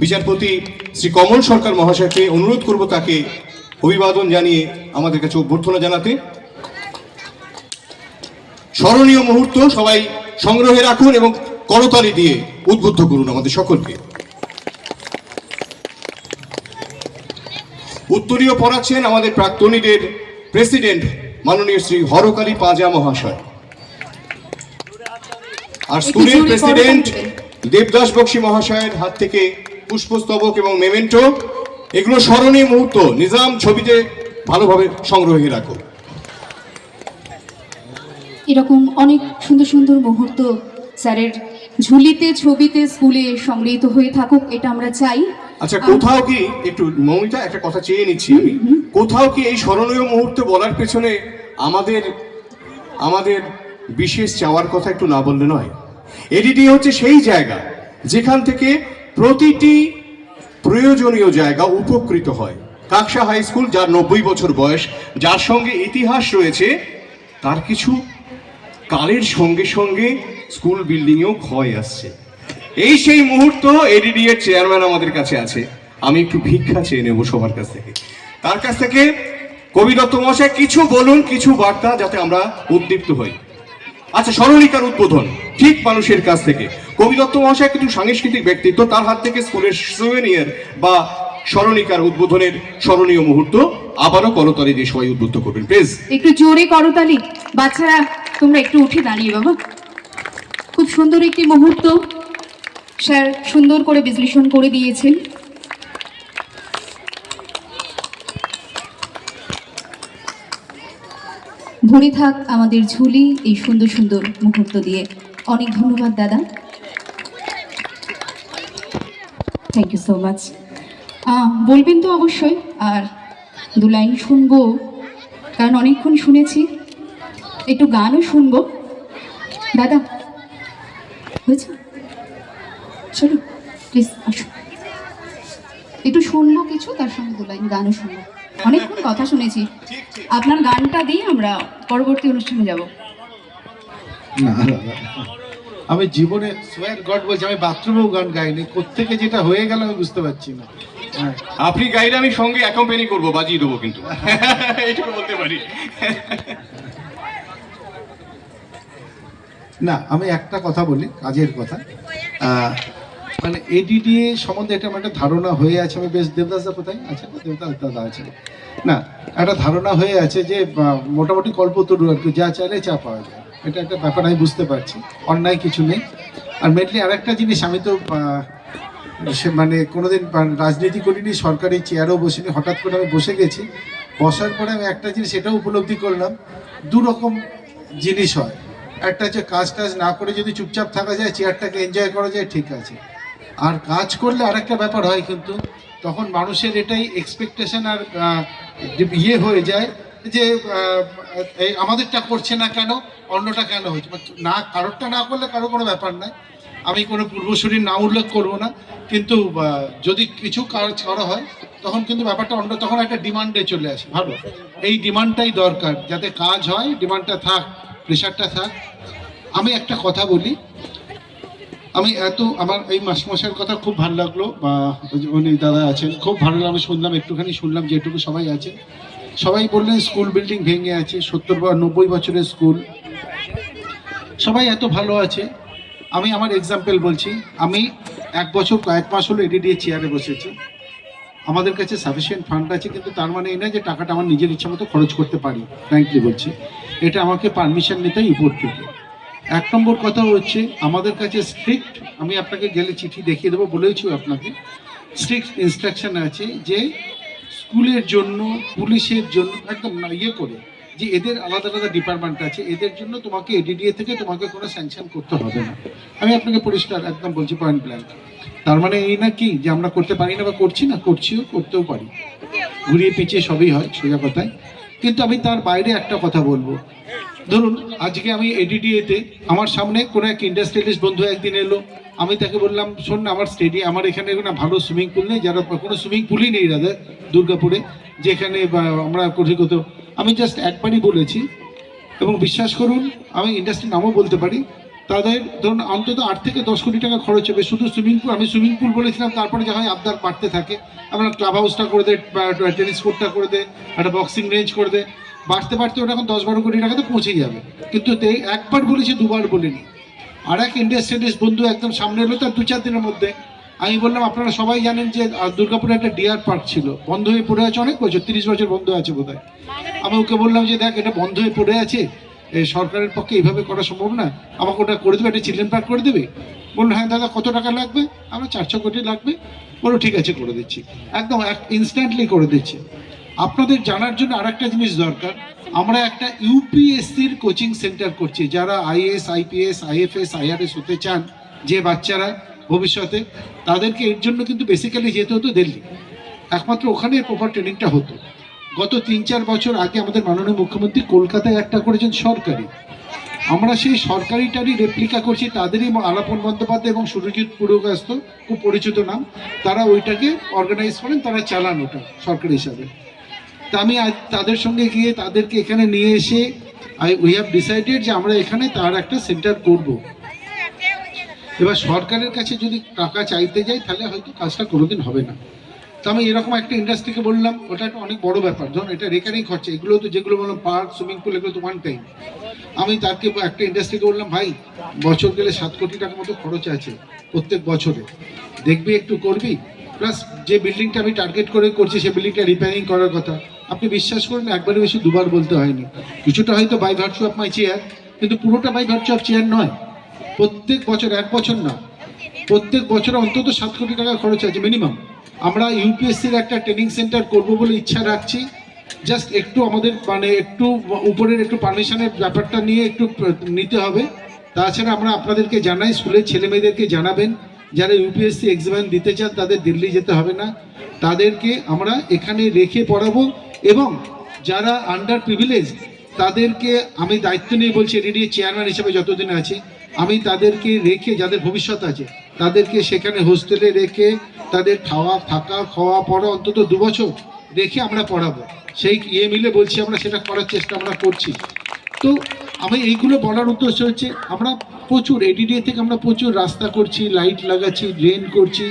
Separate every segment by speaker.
Speaker 1: বিচারপতি শ্রী কমল সরকার মহাশয়কে অনুরোধ করব তাকে অভিবাদন জানিয়ে আমাদের কাছে অভ্যর্থনা জানাতে। স্মরণীয় মুহূর্ত সবাই সংগ্রহে রাখুন এবং করতালি দিয়ে উদ্বুদ্ধ করুন আমাদের সকলকে। উত্তরীয় পড়াচ্ছেন আমাদের প্রাক্তনীদের প্রেসিডেন্ট মাননীয় শ্রী হরকালী পাঁজা মহাশয়। আর স্কুলের প্রেসিডেন্ট দেবদাস বক্সী মহাশয়ের হাত থেকে পুষ্পস্তবক এবং মেমেন্টো এগুলো স্মরণীয় মুহূর্ত নিজাম ছবিতে ভালোভাবে সংগ্রহে রাখো।
Speaker 2: এরকম অনেক সুন্দর সুন্দর মুহূর্ত স্যারের ঝুলিতে ছবিতে স্কুলে সংগৃহীত হয়ে থাকুক এটা আমরা চাই।
Speaker 1: আচ্ছা কোথাও কি একটু মৌমিতা একটা কথা চেয়ে নিচ্ছি আমি। কোথাও কি এই স্মরণীয় মুহূর্তে বলার পেছনে আমাদের আমাদের বিশেষ চাওয়ার কথা একটু না বললে নয়? এডিডি হচ্ছে সেই জায়গা যেখান থেকে প্রতিটি প্রয়োজনীয় জায়গা উপকৃত হয়। কাকসা হাই স্কুল, যার নব্বই বছর বয়স, যার সঙ্গে ইতিহাস রয়েছে, তার কিছু কালের সঙ্গে সঙ্গে স্কুল বিল্ডিংয়েও ক্ষয় আসছে। এই সেই মুহূর্ত এডিডি এর চেয়ারম্যান আমাদের কাছে আছে। আমি একটু ভিক্ষা চেয়ে নেব সবার কাছ থেকে। তার কাছ থেকে কবি দত্ত মহাশয়, কিছু বলুন, কিছু বার্তা, যাতে আমরা উদ্দীপ্ত হই। আচ্ছা স্মরণিকার উদ্বোধন। ঠিক মানুষের কাছ থেকে। কবি দত্ত মহাশয় কিন্তু সাংস্কৃতিক ব্যক্তিত্ব, তার হাত থেকে স্কুলের সুভেনিয়ার বা স্মরণিকার উদ্বোধনের স্মরণীয় মুহূর্ত আবারও করতালি দিয়ে সবাই উদ্বুদ্ধ করবেন। প্লিজ।
Speaker 2: একটু জোরে করতালি বাচ্চারা, তোমরা একটু উঠে দাঁড়িয়ে বাবা। খুব সুন্দর একটি মুহূর্ত। স্যার সুন্দর করে বিশ্লেষণ করে দিয়েছেন। ভরে থাক আমাদের ঝুলি এই সুন্দর সুন্দর মুহূর্ত দিয়ে। অনেক ধন্যবাদ, দাদা। থ্যাংক ইউ সো মাচ বলবেন তো অবশ্যই, আর দু লাইন শুনব, কারণ অনেকক্ষণ শুনেছি। একটু গানও শুনব। দাদা, হয়েছে? চলো প্লিজ আসো একটু শুনব কিছু, তার সঙ্গে দু লাইন গানও শুনব। অনেকক্ষণ কথা শুনেছি। আপনার গানটা দিয়ে আমরা পরবর্তী অনুষ্ঠানে যাব।
Speaker 3: না। আমি জীবনে সোয়ার গড বলছি আমি বাথরুমেও গান গাইনি। কোত্থেকে যেটা হয়ে গেল আমি বুঝতে পারছি না। হ্যাঁ।
Speaker 1: আপনি গাইড আমি সঙ্গে অ্যাকম্পানি করব বাজিয়ে দেবো কিন্তু। এইটুকু বলতে পারি।
Speaker 3: না আমি একটা কথা বলি কাজের কথা। মানে এডিডিএ সম্বন্ধে একটা আমার একটা ধারণা হয়ে আছে আমি বেশ দেবদাসদা কোথায়? আছে দেবদাস দাদা আছে। না একটা ধারণা হয়ে আছে যে মোটামুটি কল্পতরু আর কি যা চাইলে চা পাওয়া যায়। এটা একটা ব্যাপার, আমি বুঝতে পারছি। অন্যায় কিছু নেই। আর মেনলি আরেকটা জিনিস, আমি তো সে মানে কোনোদিন রাজনীতি করিনি, সরকারি চেয়ারও বসিনি, হঠাৎ করে আমি বসে গেছি। বসার পরে আমি একটা জিনিস এটাও উপলব্ধি করলাম। দু রকম জিনিস হয়। একটা হচ্ছে কাজ টাজ না করে যদি চুপচাপ থাকা যায় চেয়ারটাকে এনজয় করা যায়, ঠিক আছে। আর কাজ করলে আরেকটা ব্যাপার হয় কিন্তু, তখন মানুষের এটাই এক্সপেকটেশন আর ইয়ে হয়ে যায় যে এই আমাদেরটা করছে না কেন, অন্যটা কেন হচ্ছে না, কারোরটা না করলে কারও কোনো ব্যাপার নাই। আমি কোনো পূর্বসূরির নাম উল্লেখ করব না, কিন্তু যদি কিছু কাজ করা হয়, তখন কিন্তু ব্যাপারটা অন্য, তখন একটা ডিমান্ডে চলে আসে। ভালো? এই ডিমান্ডটাই দরকার, যাতে কাজ হয়, ডিমান্ডটা থাক, প্রেশারটা থাক। আমি একটা কথা বলি, আমি এত, আমার এই মাসমশাইয়ের কথা খুব ভালো লাগল, বা উনি দাদা আছেন, খুব ভালো লাগল শুনলাম, একটুখানি শুনলাম, যেটুকু সবাই আছে। সবাই বললেন স্কুল বিল্ডিং ভেঙে আছে, সত্তর বা নব্বই বছরের স্কুল। সবাই এত ভালো আছে। আমি আমার এক্সাম্পল বলছি, আমি এক বছর কয়েক মাস হলো এডিডিএ চেয়ারে বসেছি। আমাদের কাছে সাফিসিয়েন্ট ফান্ড আছে, কিন্তু তার মানে এই নয় যে টাকাটা আমার নিজের ইচ্ছা মতো খরচ করতে পারি ফ্র্যাঙ্কলি বলছি। এটা আমাকে পারমিশন নিতেই উপর থেকে। এক নম্বর কথা হচ্ছে, আমাদের কাছে স্ট্রিক্ট আমি আপনাকে গেলে চিঠি দেখিয়ে দেবো বলেছি আপনাকে স্ট্রিক্ট ইনস্ট্রাকশন আছে যে স্কুলের জন্য, পুলিশের জন্য, একদম ইয়ে করে যে এদের আলাদা আলাদা ডিপার্টমেন্ট আছে, এদের জন্য তোমাকে এডিডিএ থেকে তোমাকে কোনো স্যাংশন করতে হবে না। আমি আপনাকে পরিষ্কার একদম বলছি পয়েন্ট ব্ল্যাঙ্ক তার মানে এই না কি যে আমরা করতে পারি না বা করছি না, করছিও, করতেও পারি। ঘুরিয়ে পিছিয়ে সবই হয়, সোজা কথায়। কিন্তু আমি তার বাইরে একটা কথা বলব। ধরুন, আজকে আমি এডিডিএতে আমার সামনে কোনো এক ইন্ডাস্ট্রিয়ালিস্ট বন্ধু একদিন এলো। আমি তাকে বললাম, শোন না, আমার স্টেডিয়াম আমার এখানে না ভালো সুইমিং পুল নেই, যারা কোনো সুইমিং পুলই নেই দাদা দুর্গাপুরে, যেখানে আমরা কঠিগত আমি জাস্ট একবারই বলেছি এবং বিশ্বাস করুন, আমি ইন্ডাস্ট্রির নামও বলতে পারি, তাদের ধরুন অন্তত আট থেকে দশ কোটি টাকা খরচ হবে। শুধু সুইমিং পুল আমি সুইমিং পুল বলেছিলাম, তারপরে যা হয় আবদার বাড়তে থাকে। আমরা ক্লাব হাউসটা করে দেয় টেনিস কোর্টটা করে দেয় একটা বক্সিং রেঞ্জ করে দে বাড়তে বাড়তে ওটা এখন দশ বারো কোটি টাকাতে পৌঁছে যাবে। কিন্তু একবার বলেছি, দুবার বলিনি। আর এক ইন্ডাস্ট্রিয়ালিস্ট বন্ধু একদম সামনে এলো তার দু চার দিনের মধ্যে। আমি বললাম, আপনারা সবাই জানেন যে দুর্গাপুরে একটা ডিয়ার পার্ক ছিল। বন্ধ হয়ে পড়ে আছে অনেক বছর, তিরিশ বছর বন্ধ আছে বোধ আমি ওকে বললাম যে, দেখ, এটা বন্ধ হয়ে পড়ে আছে। সরকারের পক্ষে এইভাবে করা সম্ভব না। আমাকে ওটা করে দেবে, একটা চিলড্রেন পার্ক করে দেবে। বলল হ্যাঁ দাদা, কত টাকা লাগবে? আমরা চারশো কোটি লাগবে। বলো ঠিক আছে, করে দিচ্ছি। একদম ইনস্ট্যান্টলি করে দিচ্ছি। আপনাদের জানার জন্য আর একটা জিনিস দরকার। আমরা একটা ইউপিএসসির কোচিং সেন্টার করছি, যারা আইএস আইপিএস, আইএফএস, আইআরএস হতে চান যে বাচ্চারা ভবিষ্যতে, তাদেরকে এর জন্য কিন্তু বেসিক্যালি যেতে হতো দিল্লি। একমাত্র ওখানে প্রপার ট্রেনিংটা হতো। গত তিন চার বছর আগে আমাদের মাননীয় মুখ্যমন্ত্রী কলকাতায় একটা করেছেন সরকারি। আমরা সেই সরকারিটারই রেপ্লিকা করছি, তাদেরই আলাপন বন্দ্যোপাধ্যায় এবং সুরজিৎ পুরকাস্ত, খুব পরিচিত নাম, তারা ওইটাকে অর্গানাইজ করেন, তারা চালান ওটা সরকারি হিসাবে। তা আমি তাদের সঙ্গে গিয়ে তাদেরকে এখানে নিয়ে এসে আই উই হ্যাভ ডিসাইডেড যে আমরা এখানে তার একটা সেন্টার করব। এবার সরকারের কাছে যদি টাকা চাইতে যাই, তাহলে হয়তো কাজটা কোনোদিন হবে না। তো আমি এরকম একটা ইন্ডাস্ট্রিকে বললাম, ওটা একটা অনেক বড় ব্যাপার। ধরুন, এটা রেকারিং খরচা, এগুলো তো যেগুলো বললাম পার্ক সুইমিং পুল এগুলো তো ওয়ান টাইম আমি তাকে একটা ইন্ডাস্ট্রিকে বললাম, ভাই, বছর গেলে সাত কোটি টাকার মতো খরচ আছে প্রত্যেক বছরে। দেখবি একটু করবি? প্লাস যে বিল্ডিংটা আমি টার্গেট করে করছি সেই বিল্ডিংটা রিপেয়ারিং করার কথা। আপনি বিশ্বাস করুন একবারে বেশি দুবার বলতে হয়নি। কিছুটা হয়তো by virtue of my chair কিন্তু পুরোটা বাই ভার্চু অফ চেয়ার নয়। প্রত্যেক বছর, এক বছর না। প্রত্যেক বছরে অন্তত সাত কোটি টাকা খরচ আছে মিনিমাম আমরা ইউপিএসসির একটা ট্রেনিং সেন্টার করব বলে ইচ্ছা রাখছি। জাস্ট একটু আমাদের মানে একটু উপরের একটু পারমিশনের ব্যাপারটা নিয়ে একটু নিতে হবে। তাছাড়া আমরা আপনাদেরকে জানাই, স্কুলের ছেলে মেয়েদেরকে জানাবেন। যারা ইউপিএসসি এক্সাম দিতে চান, তাদের দিল্লি যেতে হবে না। তাদেরকে আমরা এখানে রেখে পড়াবো এবং যারা আন্ডার প্রিভিলেজ তাদেরকে আমি দায়িত্ব নিয়ে বলছি এডিডি চেয়ারম্যান হিসেবে যতদিন আছি, আমি তাদেরকে রেখে যাদের ভবিষ্যৎ আছে, তাদেরকে সেখানে হোস্টেলে রেখে তাদের খাওয়া, থাকা, খাওয়া পড়া অন্তত দু বছর রেখে আমরা পড়াবো। সেই ইয়ে মিলে বলছি আমরা, সেটা করার চেষ্টা আমরা করছি। তো আমি এইগুলো বলার উদ্দেশ্য হচ্ছে, আমরা প্রচুর এডিডিএ থেকে আমরা প্রচুর রাস্তা করছি লাইট লাগাচ্ছি ড্রেন করছি,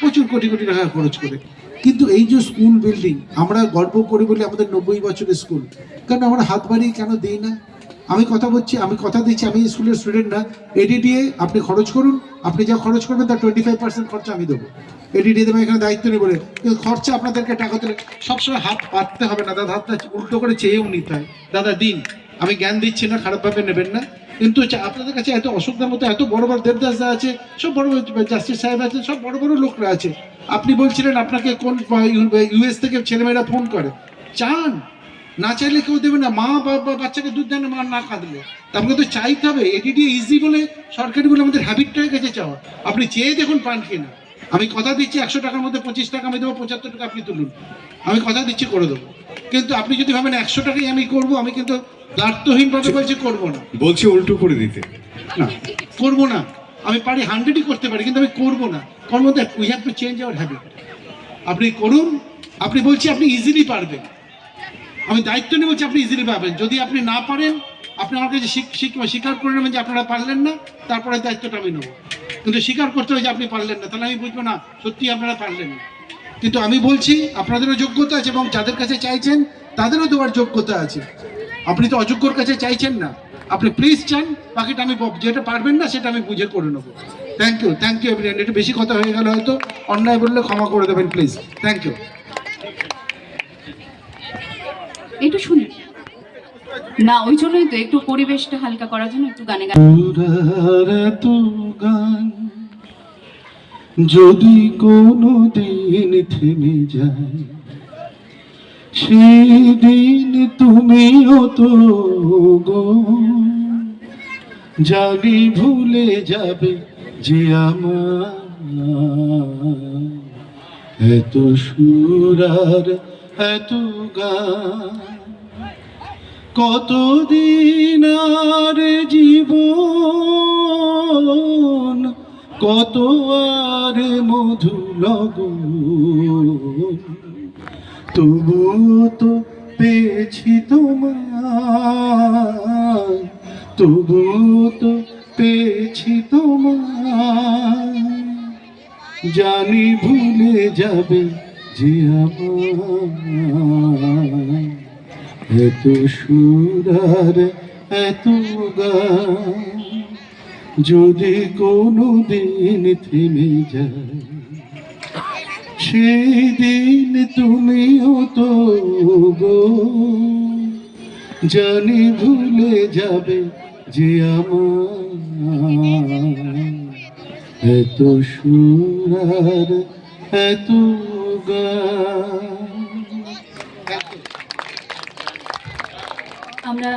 Speaker 3: প্রচুর কোটি কোটি টাকা খরচ করে। কিন্তু এই যে স্কুল বিল্ডিং আমরা গর্ব করি বলি আমাদের নব্বই বছরের স্কুল কারণ আমরা হাত বাড়িয়ে কেন দিই না? আমি কথা বলছি, আমি কথা দিচ্ছি, আমি স্কুলের স্টুডেন্ট না। এডিডিএ আপনি খরচ করুন, আপনি যা খরচ করবেন তার টোয়েন্টি ফাইভ পার্সেন্ট খরচা আমি দেবো। এডিডিএ দেবো এখানে দায়িত্ব নেই বলে। কিন্তু খরচা আপনাদেরকে টাকা তুলে সবসময় হাত পাততে হবে না। দাদা, হাতটা উল্টো করে চেয়েও নিতে হয়। দাদা, দিন। আমি জ্ঞান দিচ্ছি না, খারাপভাবে নেবেন না। কিন্তু আপনাদের কাছে এত অসুবিধার মতো এত বড় বড় দেবদাসদা আছে, সব বড় বড় জাস্টিস সাহেব আছে সব বড় বড় লোকরা আছে। আপনি বলছিলেন আপনাকে কোন ইউএস থেকে ছেলেমেয়েরা ফোন করে। চান, না চাইলে কেউ দেবে না। মা বা বাচ্চাকে দুধ দেয় না মা না কাঁদলে। তা আপনাকে তো চাইতে হবে। এডিডি ইজি বলে সরকারি বলে আমাদের হ্যাবিটটা হয়ে গেছে চাওয়া। আপনি চেয়ে দেখুন পান কিনা আমি কথা দিচ্ছি একশো টাকার মধ্যে পঁচিশ টাকা আমি দেবো, পঁচাত্তর টাকা আপনি তুলুন। আমি কথা দিচ্ছি করে দেবো। কিন্তু আপনি যদি ভাবেন একশো টাকাই আমি করব, আমি কিন্তু দার্থহীনভাবে বলছি করব না।
Speaker 1: বলছি উল্টো করে দিতে।
Speaker 3: না করব না। আমি পারি হান্ড্রেডই করতে পারি কিন্তু আমি করব না। করব that we have to change our habit আপনি করুন আপনি বলছি আপনি ইজিলি পারবেন। আমি দায়িত্ব নিয়ে বলছি আপনি ইজিলি পাবেন যদি আপনি না পারেন আপনি আমার কাছে স্বীক- স্বীক- স্বীকার করে নেবেন যে আপনারা পারলেন না তারপরে দায়িত্বটা আমি নেব। কিন্তু স্বীকার করতে হবে যে আপনি পারলেন না তাহলে আমি বুঝব না সত্যি আপনারা পারলেন না। কিন্তু আমি বলছি আপনাদেরও যোগ্যতা আছে এবং যাদের কাছে চাইছেন তাদেরও দেওয়ার যোগ্যতা আছে। আপনি তো অযোগ্যর কাছে চাইছেন না। আপনি প্লিজ চান বাকিটা আমি যেটা পারবেন না সেটা আমি বুঝে করে নেব। Thank you thank you everyone একটু বেশি কথা হয়ে গেল হয়তো অন্যায় বললে ক্ষমা করে দেবেন প্লিজ থ্যাংক ইউ
Speaker 2: একটু শুনে না ওই জন্যই তো একটু পরিবেশটা হালকা করার জন্য একটু গানে গানে।
Speaker 3: গান যদি কোনো দিন থেমে যায় সেদিন তুমিও তো গো। জানি ভুলে যাবে যে আমার। এত সুরার এত গান। কতদিন আর জীবন, কত আর মধু লগন। তবু তো পেয়েছি তোমার তবু তো পেয়েছি তোমার। জানি ভুলে যাবে যে আমার, এত সুরার এত গান যদি কোনো দিন থেমে যায়। সেই দিন তুমিও তো গো জানি ভুলে যাবে যে আমার। এত সুরার এত
Speaker 2: আমরা